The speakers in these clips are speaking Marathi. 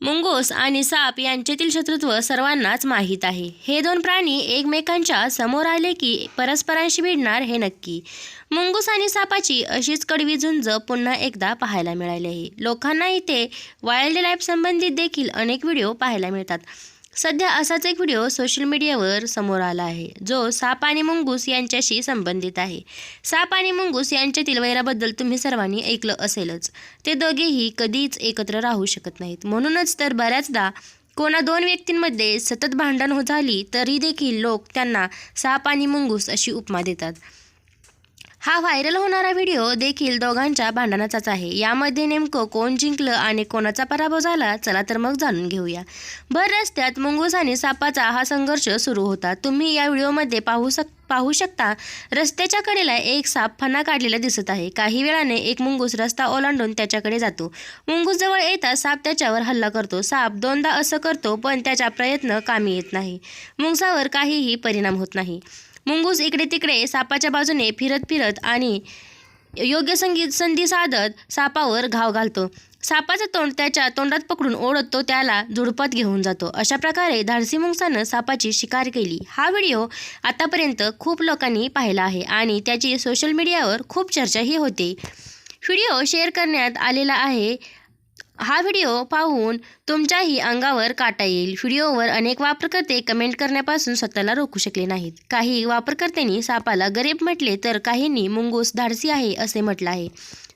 मुंगूस आणि साप यांच्यातील शत्रुत्व सर्वांनाच माहीत आहे. हे दोन प्राणी एकमेकांच्या समोर आले की परस्परांशी भिडणार हे नक्की. मुंगूस आणि सापाची अशीच कडवी झुंज पुन्हा एकदा पाहायला मिळाली आहे. लोकांना इथे वाईल्ड लाईफ संबंधित देखील अनेक व्हिडिओ पाहायला मिळतात. सध्या असाच एक व्हिडिओ सोशल मीडियावर समोर आला आहे. जो साप आणि मुंगूस यांच्याशी संबंधित आहे. साप आणि मुंगूस यांच्यातील वैराबद्दल तुम्ही सर्वांनी ऐकलं असेलच. ते दोघेही कधीच एकत्र राहू शकत नाहीत. म्हणूनच तर बऱ्याचदा कोणा दोन व्यक्तींमध्ये सतत भांडण हो झाली तरी देखील लोक त्यांना साप आणि मुंगूस अशी उपमा देतात. हा व्हायरल होणारा व्हिडिओ देखील दोघांच्या भांडणाचाच आहे. यामध्ये नेमकं कोण जिंकलं आणि कोणाचा पराभव झाला चला तर मग जाणून घेऊया. भर रस्त्यात मुंगूस आणि सापाचा हा संघर्ष सुरू होता. तुम्ही या व्हिडिओमध्ये पाहू शक पाहू शकता रस्त्याच्या कडेला एक साप फणा काढलेला दिसत आहे. काही वेळाने एक मुंगूस रस्ता ओलांडून त्याच्याकडे जातो. मुंगूस जवळ येता साप त्याच्यावर हल्ला करतो. साप दोनदा असं करतो पण त्याचा प्रयत्न कामी येत नाही. मुंगसावर काहीही परिणाम होत नाही. मुंगूस इकडे तिकडे सापाच्या बाजूने फिरत फिरत आणि योग्य संगीत संधी साधत सापावर घाव घालतो. सापाचं तोंड त्याच्या तोंडात पकडून ओढत तो त्याला झुडपात घेऊन जातो. अशा प्रकारे धाडसी मुंगसानं सापाची शिकार केली. हा व्हिडिओ आतापर्यंत खूप लोकांनी पाहिला आहे आणि त्याची सोशल मीडियावर खूप चर्चाही होते. व्हिडिओ शेअर करण्यात आलेला आहे हा व्हिडिओ पाहून तुमच्याही अंगावर काटा येईल. व्हिडिओवर अनेक वापरकर्ते कमेंट करण्यापासून स्वतःला रोखू शकले नाहीत. काही वापरकर्त्यांनी सापाला गरीब म्हटले तर काहींनी मुंगूस धाडसी आहे असे म्हटलं आहे.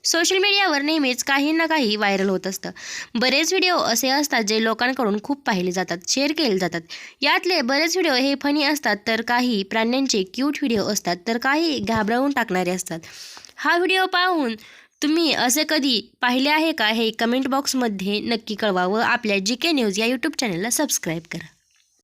सोशल मीडियावर नेहमीच काही ना काही व्हायरल होत असतं. बरेच व्हिडिओ असे असतात जे लोकांकडून खूप पाहिले जातात शेअर केले जातात. यातले बरेच व्हिडिओ हे फनी असतात तर काही प्राण्यांचे क्यूट व्हिडिओ असतात तर काही घाबरवून टाकणारे असतात. हा व्हिडिओ पाहून तुम्ही असे कधी पाहिले आहे का? हे कमेंट बॉक्समध्ये नक्की कळवा व आपल्या जी के न्यूज या यूट्यूब चॅनलला सबस्क्राईब करा.